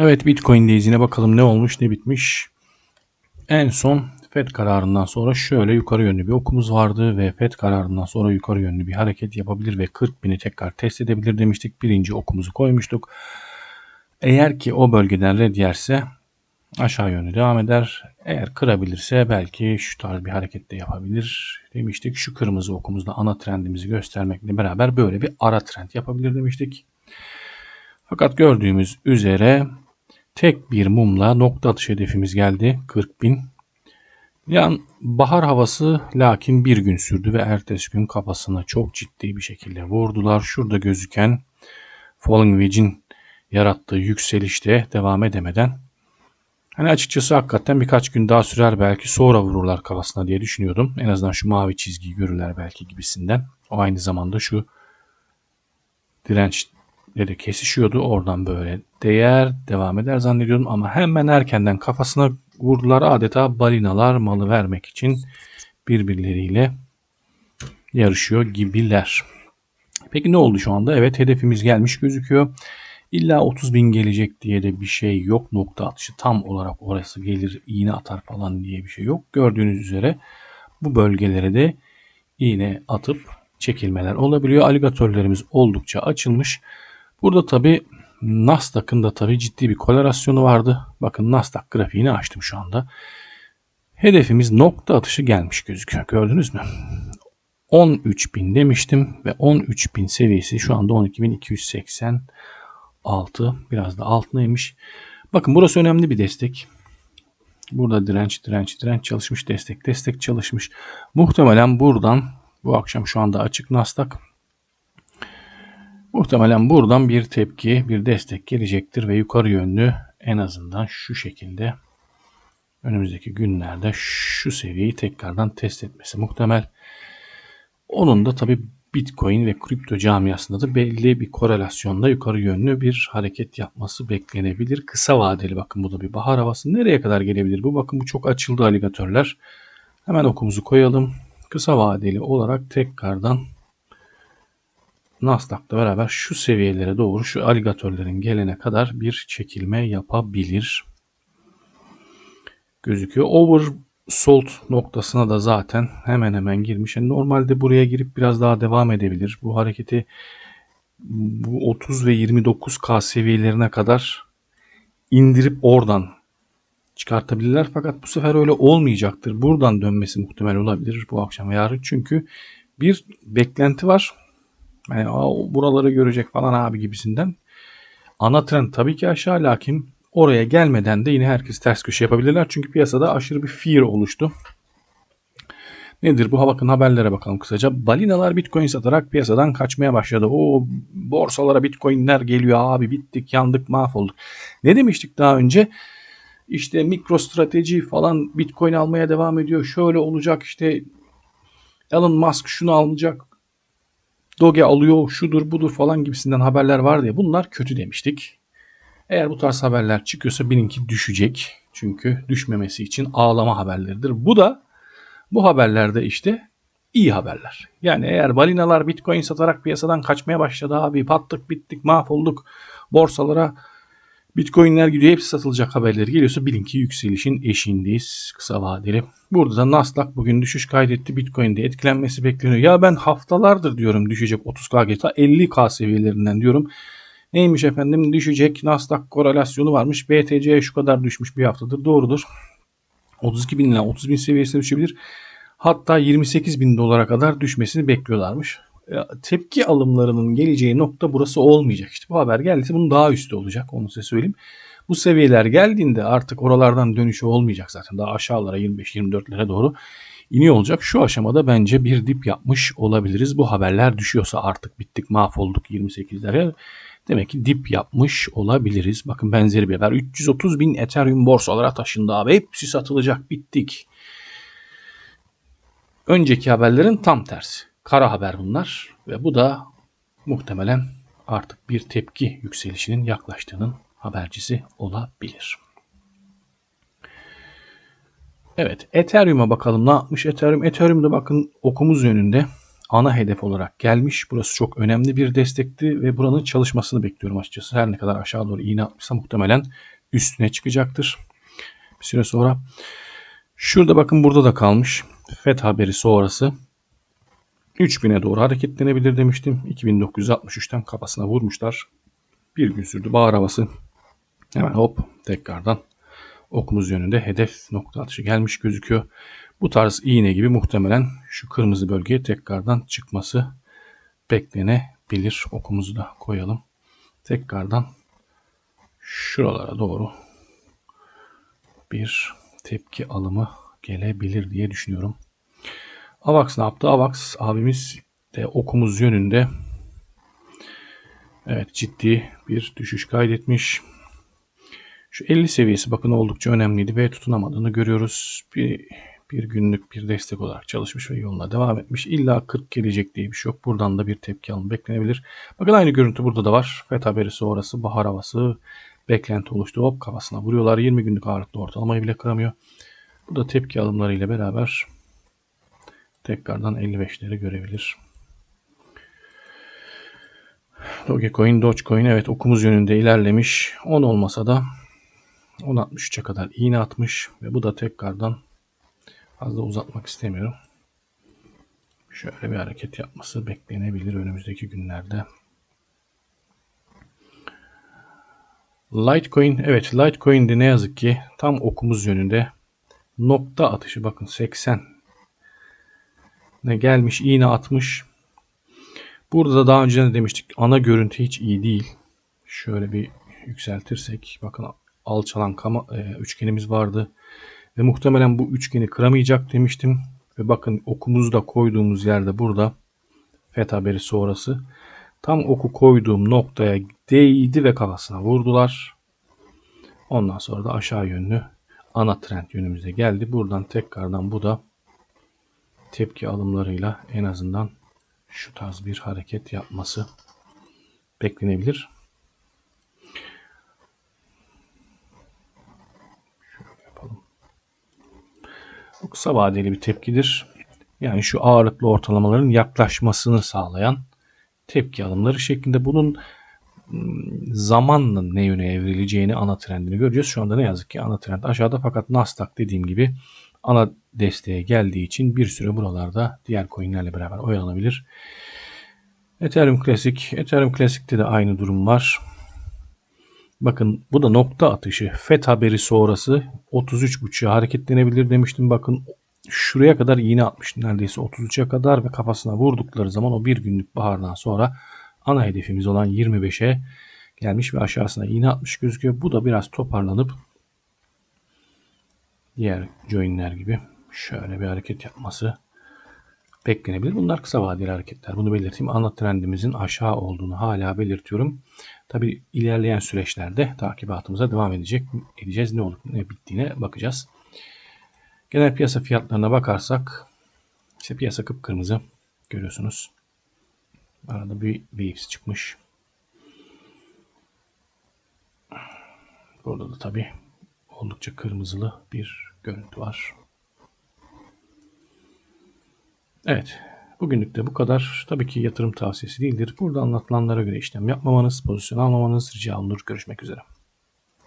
Evet Bitcoin'deyiz yine bakalım ne olmuş ne bitmiş. En son FED kararından sonra şöyle yukarı yönlü bir okumuz vardı ve FED kararından sonra yukarı yönlü bir hareket yapabilir ve 40 bini tekrar test edebilir demiştik. Birinci okumuzu koymuştuk. Eğer ki o bölgeden red yerse aşağı yönlü devam eder. Eğer kırabilirse belki şu tarz bir hareket de yapabilir demiştik. Şu kırmızı okumuzda ana trendimizi göstermekle beraber böyle bir ara trend yapabilir demiştik. Fakat gördüğümüz üzere tek bir mumla nokta atış hedefimiz geldi 40 bin. Yani bahar havası lakin bir gün sürdü ve ertesi gün kafasına çok ciddi bir şekilde vurdular. Şurada gözüken Falling Wedge'in yarattığı yükselişte devam edemeden hani açıkçası hakikaten birkaç gün daha sürer belki sonra vururlar kafasına diye düşünüyordum. En azından şu mavi çizgiyi görürler belki gibisinden. O aynı zamanda şu direnç de kesişiyordu. Oradan böyle değer devam eder zannediyordum ama hemen erkenden kafasına vurdular. Adeta balinalar malı vermek için birbirleriyle yarışıyor gibiler. Peki ne oldu şu anda? Evet hedefimiz gelmiş gözüküyor. İlla 30 bin gelecek diye de bir şey yok. Nokta atışı tam olarak orası gelir iğne atar falan diye bir şey yok. Gördüğünüz üzere bu bölgelere de iğne atıp çekilmeler olabiliyor. Aligatörlerimiz oldukça açılmış. Burada tabi Nasdaq'ın da tabi ciddi bir kolerasyonu vardı. Bakın Nasdaq grafiğini açtım şu anda. Hedefimiz nokta atışı gelmiş gözüküyor. Gördünüz mü? 13.000 demiştim ve 13.000 seviyesi şu anda 12.286 biraz da altındaymış. Bakın burası önemli bir destek. Burada direnç direnç direnç çalışmış destek destek çalışmış. Muhtemelen buradan bu akşam şu anda açık Nasdaq Muhtemelen buradan bir tepki, bir destek gelecektir ve yukarı yönlü en azından şu şekilde önümüzdeki günlerde şu seviyeyi tekrardan test etmesi muhtemel. Onun da tabi Bitcoin ve kripto camiasında da belli bir korelasyonda yukarı yönlü bir hareket yapması beklenebilir. Kısa vadeli bakın bu da bir bahar havası. Nereye kadar gelebilir bu? Bakın bu çok açıldı aligatörler. Hemen okumuzu koyalım. Kısa vadeli olarak tekrardan Nasdaq'la beraber şu seviyelere doğru şu aligatörlerin gelene kadar bir çekilme yapabilir. Gözüküyor. Oversold noktasına da zaten hemen hemen girmiş. Yani normalde buraya girip biraz daha devam edebilir. Bu hareketi bu 30 ve 29K seviyelerine kadar indirip oradan çıkartabilirler. Fakat bu sefer öyle olmayacaktır. Buradan dönmesi muhtemel olabilir bu akşam ve yarın. Çünkü bir beklenti var. Yani buraları görecek falan abi gibisinden. Ana trend tabii ki aşağı lakin oraya gelmeden de yine herkes ters köşe yapabilirler. Çünkü piyasada aşırı bir fear oluştu. Nedir bu? Bakın haberlere bakalım kısaca. Balinalar bitcoin satarak piyasadan kaçmaya başladı. O borsalara bitcoinler geliyor abi bittik yandık mahvolduk. Ne demiştik daha önce? İşte mikro strateji falan bitcoin almaya devam ediyor. Şöyle olacak işte Elon Musk şunu alacak Doge alıyor, şudur budur falan gibisinden haberler vardı ya bunlar kötü demiştik. Eğer bu tarz haberler çıkıyorsa bilin düşecek. Çünkü düşmemesi için ağlama haberleridir. Bu da bu haberlerde işte iyi haberler. Yani eğer balinalar bitcoin satarak piyasadan kaçmaya başladı abi pattık bittik mahvolduk borsalara Bitcoin'ler gidiyor hepsi satılacak haberleri geliyorsa bilin ki yükselişin eşiğindeyiz kısa vadeli. Burada da Nasdaq bugün düşüş kaydetti. Bitcoin'de etkilenmesi bekleniyor. Ya ben haftalardır diyorum düşecek 30K geçti 50K seviyelerinden diyorum. Neymiş efendim düşecek Nasdaq korelasyonu varmış. BTC şu kadar düşmüş bir haftadır doğrudur. 32 bin lira 30 bin seviyesine düşebilir. Hatta 28 bin dolara kadar düşmesini bekliyorlarmış tepki alımlarının geleceği nokta burası olmayacak. İşte bu haber geldiyse bunun daha üstü olacak. Onu size söyleyeyim. Bu seviyeler geldiğinde artık oralardan dönüşü olmayacak zaten. Daha aşağılara 25-24'lere doğru iniyor olacak. Şu aşamada bence bir dip yapmış olabiliriz. Bu haberler düşüyorsa artık bittik mahvolduk 28'lere. Demek ki dip yapmış olabiliriz. Bakın benzeri bir haber. 330 bin Ethereum borsalara taşındı abi. Hepsi satılacak bittik. Önceki haberlerin tam tersi. Kara haber bunlar ve bu da muhtemelen artık bir tepki yükselişinin yaklaştığının habercisi olabilir. Evet Ethereum'a bakalım ne yapmış Ethereum. Ethereum'da bakın okumuz yönünde ana hedef olarak gelmiş. Burası çok önemli bir destekti ve buranın çalışmasını bekliyorum açıkçası. Her ne kadar aşağı doğru iğne atmışsa muhtemelen üstüne çıkacaktır. Bir süre sonra. Şurada bakın burada da kalmış. FED haberi sonrası 3000'e doğru hareketlenebilir demiştim. 2963'ten kafasına vurmuşlar. Bir gün sürdü bağır havası. Hemen hop tekrardan okumuz yönünde hedef nokta atışı gelmiş gözüküyor. Bu tarz iğne gibi muhtemelen şu kırmızı bölgeye tekrardan çıkması beklenebilir. Okumuzu da koyalım. Tekrardan şuralara doğru bir tepki alımı gelebilir diye düşünüyorum. Avax ne yaptı? Avax abimiz de okumuz yönünde evet ciddi bir düşüş kaydetmiş. Şu 50 seviyesi bakın oldukça önemliydi ve tutunamadığını görüyoruz. Bir, bir günlük bir destek olarak çalışmış ve yoluna devam etmiş. İlla 40 gelecek diye bir şey yok. Buradan da bir tepki alım beklenebilir. Bakın aynı görüntü burada da var. FED haberi sonrası bahar havası beklenti oluştu. Hop kafasına vuruyorlar. 20 günlük ağırlıklı ortalamayı bile kıramıyor. Bu da tepki alımlarıyla beraber tekrardan 55'leri görebilir. Dogecoin, Dogecoin evet okumuz yönünde ilerlemiş. 10 olmasa da 10.63'e kadar iğne atmış ve bu da tekrardan fazla uzatmak istemiyorum. Şöyle bir hareket yapması beklenebilir önümüzdeki günlerde. Litecoin evet Litecoin'de ne yazık ki tam okumuz yönünde nokta atışı bakın 80 ne gelmiş iğne atmış. Burada da daha önce de demiştik ana görüntü hiç iyi değil. Şöyle bir yükseltirsek bakın alçalan kama, e, üçgenimiz vardı. Ve muhtemelen bu üçgeni kıramayacak demiştim. Ve bakın okumuzu da koyduğumuz yerde burada FET haberi sonrası tam oku koyduğum noktaya değdi ve kafasına vurdular. Ondan sonra da aşağı yönlü ana trend yönümüze geldi. Buradan tekrardan bu da tepki alımlarıyla en azından şu tarz bir hareket yapması beklenebilir. Bu kısa vadeli bir tepkidir. Yani şu ağırlıklı ortalamaların yaklaşmasını sağlayan tepki alımları şeklinde bunun hmm, zamanla ne yöne evrileceğini ana trendini göreceğiz. Şu anda ne yazık ki ana trend aşağıda fakat Nasdaq dediğim gibi ana desteğe geldiği için bir süre buralarda diğer coinlerle beraber oyalanabilir. Ethereum Classic. Ethereum Classic'te de aynı durum var. Bakın bu da nokta atışı. FED haberi sonrası 33.5'a hareketlenebilir demiştim. Bakın şuraya kadar iğne atmış neredeyse 33'e kadar ve kafasına vurdukları zaman o bir günlük bahardan sonra ana hedefimiz olan 25'e gelmiş ve aşağısına iğne atmış gözüküyor. Bu da biraz toparlanıp diğer joinler gibi şöyle bir hareket yapması beklenebilir. Bunlar kısa vadeli hareketler. Bunu belirteyim. Ana trendimizin aşağı olduğunu hala belirtiyorum. Tabi ilerleyen süreçlerde takibatımıza devam edecek edeceğiz. Ne olup ne bittiğine bakacağız. Genel piyasa fiyatlarına bakarsak işte piyasa kıpkırmızı görüyorsunuz. Arada bir VX çıkmış. Burada da tabi oldukça kırmızılı bir görüntü var. Evet. Bugünlük de bu kadar. Tabii ki yatırım tavsiyesi değildir. Burada anlatılanlara göre işlem yapmamanız, pozisyon almamanız rica olunur. Görüşmek üzere.